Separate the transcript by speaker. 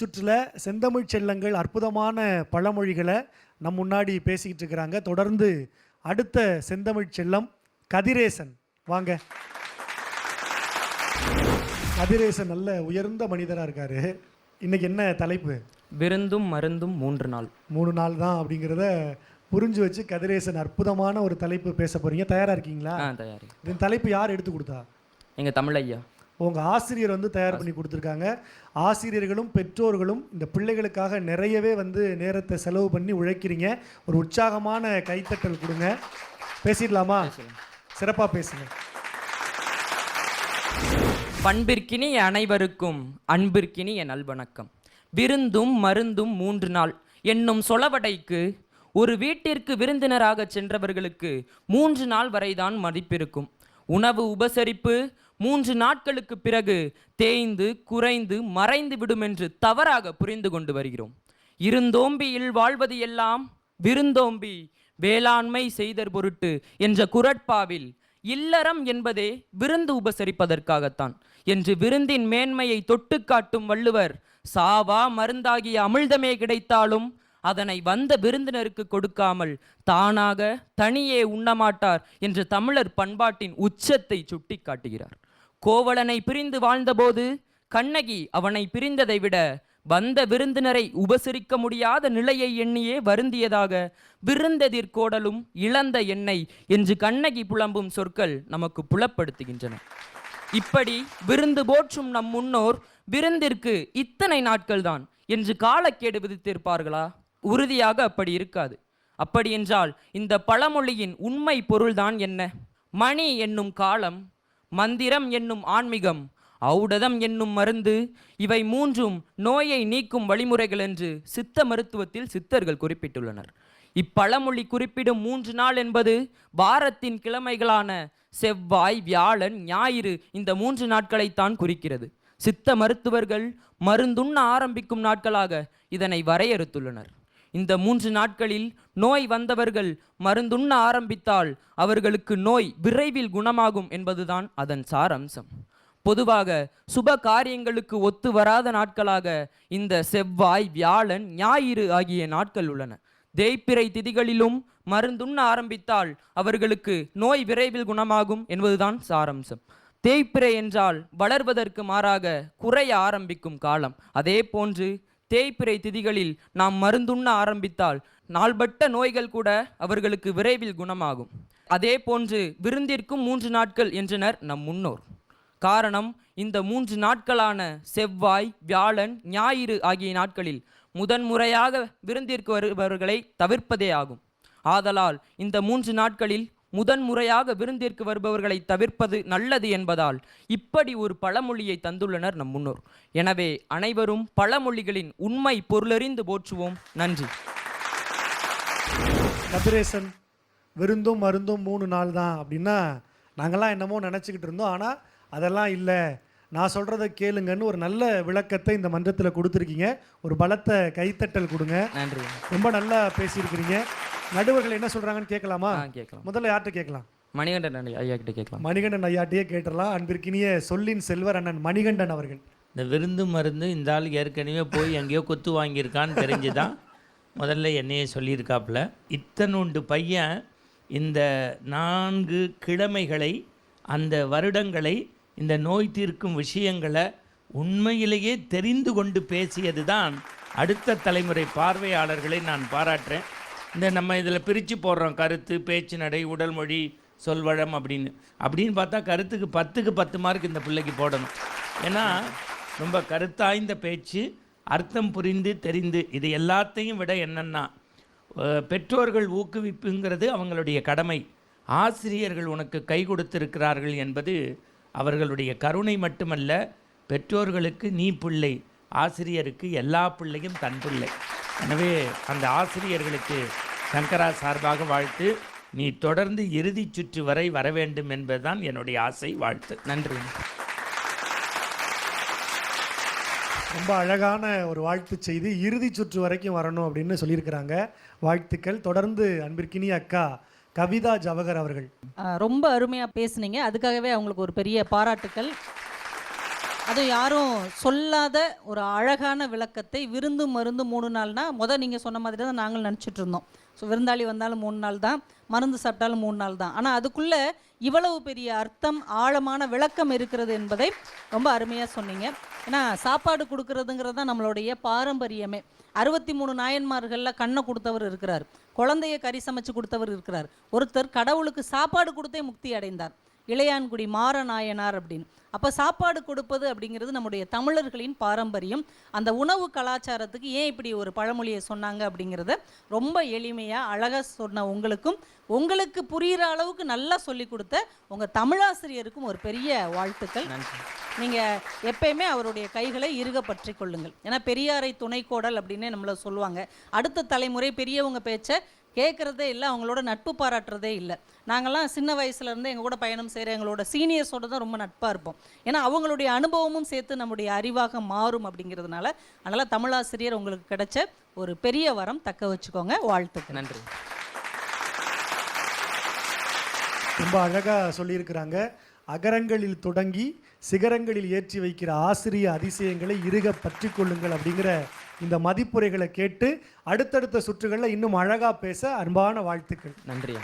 Speaker 1: சுற்றுல செந்தமிழ் செல்லங்கள் அற்புதமான பழமொழிகளை நம் முன்னாடி பேசிக்கிட்டு இருக்கிறாங்க. தொடர்ந்து அடுத்த செந்தமிழ் செல்லம் கதிரேசன். வாங்க. கதிரேசன் நல்ல உயர்ந்த மனிதராக இருக்காரு. இன்னைக்கு என்ன தலைப்பு?
Speaker 2: விருந்தும் மருந்தும் மூன்று நாள்.
Speaker 1: மூணு நாள் தான் அப்படிங்கிறத புரிஞ்சு வச்சு கதிரேசன் அற்புதமான ஒரு தலைப்பு பேச போறீங்க. தயாரா இருக்கீங்களா?
Speaker 2: தயாரி
Speaker 1: இதன் தலைப்பு யார் எடுத்து கொடுத்தா?
Speaker 2: எங்க தமிழ் ஐயா.
Speaker 1: உங்க ஆசிரியர் வந்து தயார் பண்ணி கொடுத்துருக்காங்க. ஆசிரியர்களும் பெற்றோர்களும் இந்த பிள்ளைகளுக்காக நிறையவே வந்து நேரத்தை செலவு பண்ணி உழைக்கிறீங்க. ஒரு உற்சாகமான கைத்தட்டல் கொடுங்க. பேசிடலாமா? சிறப்பாக பேசுங்க.
Speaker 2: பண்பிற்கினி அனைவருக்கும் அன்பிற்கினி என் நல்வணக்கம். விருந்தும் மருந்தும் மூன்று நாள். என்னும் சொலவடைக்கு ஒரு வீட்டிற்கு விருந்தினராக சென்றவர்களுக்கு மூன்று நாள் வரைதான் மதிப்பிருக்கும். உணவு உபசரிப்பு மூன்று நாட்களுக்கு பிறகு தேய்ந்து குறைந்து மறைந்து விடும் என்று தவறாக புரிந்து கொண்டு வருகிறோம். இருந்தோம்பியில் வாழ்வது எல்லாம் விருந்தோம்பி வேளாண்மை செய்தற் பொருட்டு என்ற குரட்பாவில் இல்லறம் என்பதே விருந்து உபசரிப்பதற்காகத்தான். என்று விருந்தின் மேன்மையை தொட்டு காட்டும் வள்ளுவர் சாவா மருந்தாகிய அமிழ்தமே கிடைத்தாலும் அதனை வந்த விருந்தினருக்கு கொடுக்காமல் தானாக தனியே உண்ணமாட்டார் என்று தமிழர் பண்பாட்டின் உச்சத்தை சுட்டி காட்டுகிறார். கோவலனை பிரிந்து வாழ்ந்தபோது கண்ணகி அவனை பிரிந்ததை விட வந்த விருந்தினரை உபசரிக்க முடியாத நிலையை எண்ணியே வருந்தியதாக விருந்தெதிர்கோடலும் இழந்த எண்ணெய் என்று கண்ணகி புலம்பும் சொற்கள் நமக்கு புலப்படுத்துகின்றன. இப்படி விருந்து போற்றும் நம் முன்னோர் விருந்திற்கு இத்தனை நாட்கள்தான் என்று காலக்கேடு விதித்திருப்பார்களா? உறுதியாக அப்படி இருக்காது. அப்படி என்றால் இந்த பழமொழியின் உண்மை பொருள்தான் என்ன? மணி என்னும் காலம் மந்திரம் என்னும் ஆன்மீகம் ஔடதம் என்னும் மருந்து இவை மூன்றும் நோயை நீக்கும் வழிமுறைகள் என்று சித்த மருத்துவத்தில் சித்தர்கள் குறிப்பிட்டுள்ளனர். இப்பழமொழி குறிப்பிடும் மூன்று நாள் என்பது வாரத்தின் கிழமைகளான செவ்வாய் வியாழன் ஞாயிறு இந்த மூன்று நாட்களைத்தான் குறிக்கிறது. சித்த மருத்துவர்கள் மருந்துண்ண ஆரம்பிக்கும் நாட்களாக இதனை வரையறுத்துள்ளனர். இந்த மூன்று நாட்களில் நோய் வந்தவர்கள் மருந்துண்ண ஆரம்பித்தால் அவர்களுக்கு நோய் விரைவில் குணமாகும் என்பதுதான் அதன் சாரம்சம். பொதுவாக சுப காரியங்களுக்கு ஒத்து வராத நாட்களாக இந்த செவ்வாய் வியாழன் ஞாயிறு ஆகிய நாட்கள் உள்ளன. தேய்பிறை திதிகளிலும் மருந்துண்ண ஆரம்பித்தால் அவர்களுக்கு நோய் விரைவில் குணமாகும் என்பதுதான் சாரம்சம். தேய்பிறை என்றால் வளர்வதற்கு மாறாக குறைய ஆரம்பிக்கும் காலம். அதே போன்று தேய்பிறை திதிகளில் நாம் மருந்துண்ண ஆரம்பித்தால் நாள்பட்ட நோய்கள் கூட அவர்களுக்கு விரைவில் குணமாகும். அதே போன்று விருந்திற்கும் மூன்று நாட்கள் என்றனர் நம் முன்னோர். காரணம் இந்த மூன்று நாட்களான செவ்வாய் வியாழன் ஞாயிறு ஆகிய நாட்களில் முதன்முறையாக விருந்திற்கு வருபவர்களை தவிர்ப்பதே ஆகும். ஆதலால் இந்த மூன்று நாட்களில் முதன்முறையாக விருந்திற்கு வருபவர்களை தவிர்ப்பது நல்லது என்பதால் இப்படி ஒரு பழமொழியை தந்துள்ளனர் நம் முன்னோர். எனவே அனைவரும் பழமொழிகளின் உண்மை பொருளறிந்து போற்றுவோம். நன்றி.
Speaker 1: கதிரேசன் விருந்தும் மருந்தும் மூணு நாள் தான் அப்படின்னா நாங்கள்லாம் என்னமோ நினச்சிக்கிட்டு இருந்தோம். ஆனால் அதெல்லாம் இல்லை. நான் சொல்கிறத கேளுங்கன்னு ஒரு நல்ல விளக்கத்தை இந்த மன்றத்தில் கொடுத்துருக்கீங்க. ஒரு பலத்த கைத்தட்டல் கொடுங்க.
Speaker 2: நன்றி.
Speaker 1: ரொம்ப நல்லா பேசியிருக்கிறீங்க. நடுவர்கள் என்ன சொல்கிறாங்கன்னு கேட்கலாமா?
Speaker 2: கேட்கலாம்.
Speaker 1: முதல்ல யார்கிட்ட கேட்கலாம்?
Speaker 2: மணிகண்டன் ஐயா கிட்ட கேட்கலாம்.
Speaker 1: மணிகண்டன் ஐயாட்டியே கேட்டுடலாம். அன்பிற்கினிய சொல்லின் செல்வர் அண்ணன் மணிகண்டன் அவர்கள்.
Speaker 3: இந்த விருந்து மருந்து இந்த ஆள் ஏற்கனவே போய் எங்கேயோ கொத்து வாங்கியிருக்கான்னு தெரிஞ்சு தான் முதல்ல என்னையே சொல்லியிருக்காப்புல. இத்தனுண்டு பையன் இந்த நான்கு கிழமைகளை அந்த வருடங்களை இந்த நோய் தீர்க்கும் விஷயங்களை உண்மையிலேயே தெரிந்து கொண்டு பேசியது தான் அடுத்த தலைமுறை பார்வையாளர்களை நான் பாராட்டுறேன். இந்த நம்ம இதில் பிரித்து போடுறோம் கருத்து பேச்சு நடை உடல் மொழி சொல்வழம் அப்படின்னு. அப்படின்னு பார்த்தா கருத்துக்கு பத்துக்கு பத்து மார்க் இந்த பிள்ளைக்கு போடணும். ஏன்னா ரொம்ப கருத்தாய்ந்த பேச்சு அர்த்தம் புரிந்து தெரிந்து இது எல்லாத்தையும் விட என்னென்னா பெற்றோர்கள் ஊக்குவிப்புங்கிறது அவங்களுடைய கடமை. ஆசிரியர்கள் உனக்கு கை கொடுத்திருக்கிறார்கள் என்பது அவர்களுடைய கருணை மட்டுமல்ல பெற்றோர்களுக்கு நீ பிள்ளை ஆசிரியருக்கு எல்லா பிள்ளையும் தன் பிள்ளை. எனவே அந்த ஆசிரியர்களுக்கு சங்கரா சார்பாக வாழ்த்து. நீ தொடர்ந்து இறுதிச் சுற்று வரை வர வேண்டும் என்பதுதான் என்னுடைய ஆசை வாழ்த்து.
Speaker 2: நன்றி.
Speaker 1: ரொம்ப அழகான ஒரு வாழ்த்து செய்தி. இறுதி சுற்று வரைக்கும் வரணும் அப்படின்னு சொல்லியிருக்கிறாங்க. வாழ்த்துக்கள். தொடர்ந்து அன்பிற்கினிய அக்கா கவிதா ஜவஹர் அவர்கள்.
Speaker 4: ரொம்ப அருமையாக பேசுனீங்க. அதுக்காகவே அவங்களுக்கு ஒரு பெரிய பாராட்டுக்கள். அதுவும் யாரும் சொல்லாத ஒரு அழகான விளக்கத்தை விருந்து மருந்து மூணு நாள்னா முத நீங்கள் சொன்ன மாதிரி தான் நாங்கள் நினச்சிட்டு இருந்தோம். ஸோ விருந்தாளி வந்தாலும் மூணு நாள் தான் மருந்து சாப்பிட்டாலும் மூணு நாள் தான். ஆனால் அதுக்குள்ளே இவ்வளவு பெரிய அர்த்தம் ஆழமான விளக்கம் இருக்கிறது என்பதை ரொம்ப அருமையாக சொன்னீங்க. ஏன்னா சாப்பாடு கொடுக்கறதுங்கிறது தான் நம்மளுடைய பாரம்பரியமே. அறுபத்தி மூணு நாயன்மார்களில் கண்ணை கொடுத்தவர் இருக்கிறார். குழந்தைய கறி சமைச்சு கொடுத்தவர் இருக்கிறார். ஒருத்தர் கடவுளுக்கு சாப்பாடு கொடுத்தே முக்தி அடைந்தார். இளையான்குடி மாரநாயனார் அப்படின்னு. அப்போ சாப்பாடு கொடுப்பது அப்படிங்கிறது நம்முடைய தமிழர்களின் பாரம்பரியம். அந்த உணவு கலாச்சாரத்துக்கு ஏன் இப்படி ஒரு பழமொழியை சொன்னாங்க அப்படிங்கிறத ரொம்ப எளிமையாக அழகாக சொன்ன உங்களுக்கும் உங்களுக்கு புரிகிற அளவுக்கு நல்லா சொல்லி கொடுத்த உங்கள் தமிழாசிரியருக்கும் ஒரு பெரிய வாழ்த்துக்கள். நீங்கள் எப்பயுமே அவருடைய கைகளை இறுக பற்றி கொள்ளுங்கள். ஏன்னா பெரியாரை துணைக்கோடல் அப்படின்னு நம்மள சொல்லுவாங்க. அடுத்த தலைமுறை பெரியவங்க பேச்சை கேட்குறதே இல்லை அவங்களோட நட்பு பாராட்டுறதே இல்லை. நாங்கள்லாம் சின்ன வயசுல இருந்து எங்கள் கூட பயணம் செய்கிற எங்களோட சீனியர்ஸோட தான் ரொம்ப நட்பாக இருப்போம். ஏன்னா அவங்களுடைய அனுபவமும் சேர்த்து நம்முடைய அறிவாக மாறும் அப்படிங்கிறதுனால அதனால் தமிழாசிரியர் உங்களுக்கு கிடைச்ச ஒரு பெரிய வரம் தக்க வச்சுக்கோங்க. வாழ்த்துக்கள்.
Speaker 2: நன்றி.
Speaker 1: ரொம்ப அழகாக சொல்லியிருக்கிறாங்க. அகரங்களில் தொடங்கி சிகரங்களில் ஏற்றி வைக்கிற ஆசிரிய அதிசயங்களை இறுக பற்றி கொள்ளுங்கள் அப்படிங்கிற இந்த மதிப்புரைகளை கேட்டு அடுத்தடுத்த சுற்றுகளில் இன்னும் அழகாக பேச அன்பான வாழ்த்துக்கள்.
Speaker 2: நன்றி